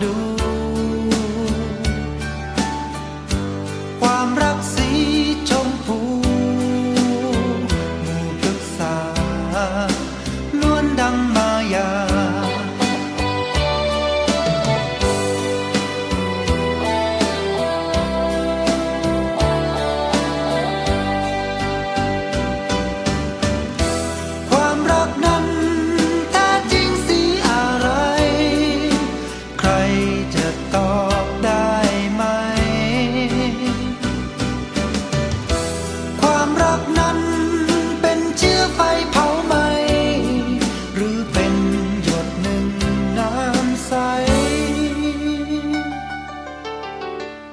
do.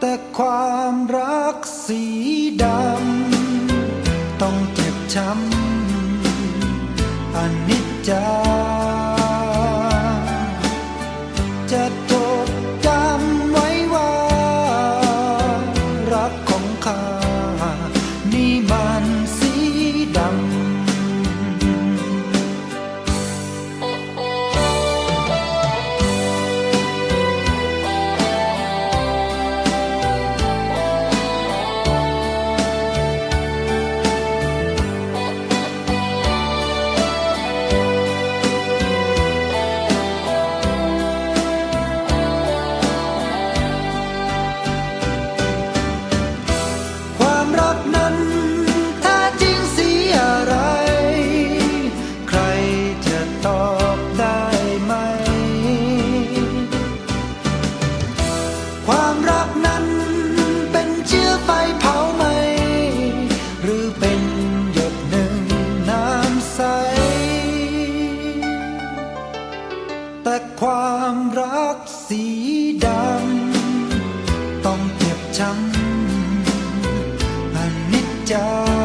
แต่ความรักสีดำ ต้องเจ็บช้ำ แต่ความรักสีดำ ต้องเจ็บช้ำอนิจจา